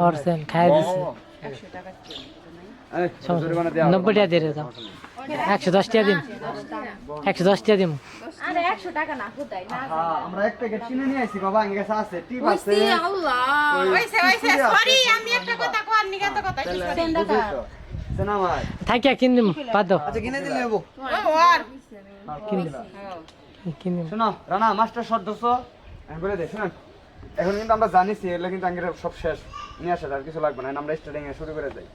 করছেন খাই দিছি। নব্বই টাকা দিয়ে দাও। একশো দশ টাকা দিন একশো দশ টাকা দিন আরে একশো টাকা না কোথায় না হ্যাঁ, আমরা এক প্যাকেট নিয়ে আসি বাবা কাছে আছে টিপ আছে। সরি আমি একটা কথা কথা ভাই থাকিয়া কিন দিম বাদ দাও। আচ্ছা কিনে দিলে নেব কিন দিম শোনো রানা মাস্টার শট দোস্ত আমি বলে দে শুনেন। এখন কিন্তু আমরা জানিছি এগুলো কিন্তু আঙ্গের সব শেষ। নিয়ে আসা আর কিছু লাগবে না আমরা স্টার্টিং এ শুরু করে যাই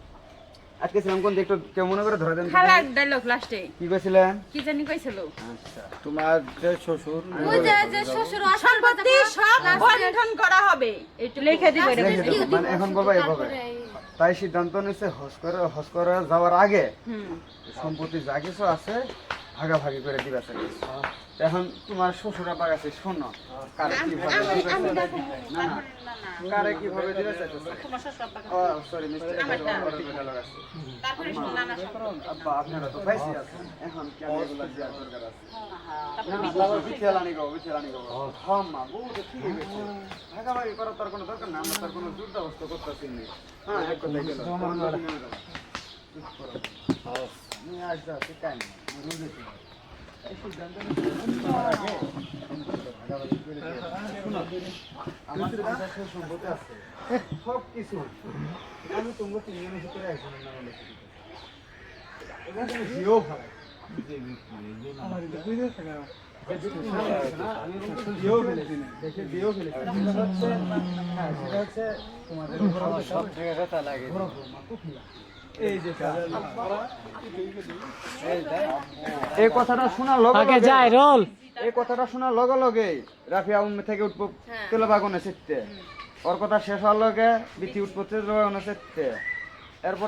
আজকে ছিলাম কোন একটু কেউ মনে করে ধরে দেন তো খালার ডায়লগ লাস্টে কি কইছিলেন? কি জানি কইছিল। আচ্ছা। তোমার যে শ্বশুর ওই যে যে শ্বশুর সম্পত্তি সব বন্টন করা হবে। একটু লিখে দিবে এটা মানে এখন বলব এভাবে তাই সিদ্ধান্ত নিচ্ছে হস করে হস করে যাওয়ার আগে। সম্পত্তি যা কিছু আছে ভাগাভাগি করে দিবা চাই এখন তোমার শ্বশুর আবার আছে শোনো। কারে কীভাবে? না না। কারে কীভাবে দিবে? ও সরি মিস্টার তারপরে শোনা না আব্বা আপনারা তো পাইছি এখন কেন এগুলা দেওয়ার দরকার আছে? না না বাবা বিছালানি গো বিছালানি গো। হ্যাঁ মা বউ তো ঠিকই গেছে ভাগাভাগি করার তার কোনো দরকার না আমরা তার কোনো যুদ্ধাবস্থা করতেছি না। হ্যাঁ এক কথাই গেল। নিয়ে আসবে ঠিক টাইম সব কিছু আমি তোমাকে তিনজনের ভিতরে একজনের নামে লিখে জিও হচ্ছে তোমাদের সব জায়গায় কথা লাগে। এই কথাটা শোনার লগে আগে লগে- যাই রোল। এই কথাটা শোনার লগে লগে রাফিয়া উম্মে থেকে উঠবো তেল বাগানে শিখতে ওর কথা শেষ হওয়ার লগে বিথি উৎপত্তি বাগানে শিখতে এরপর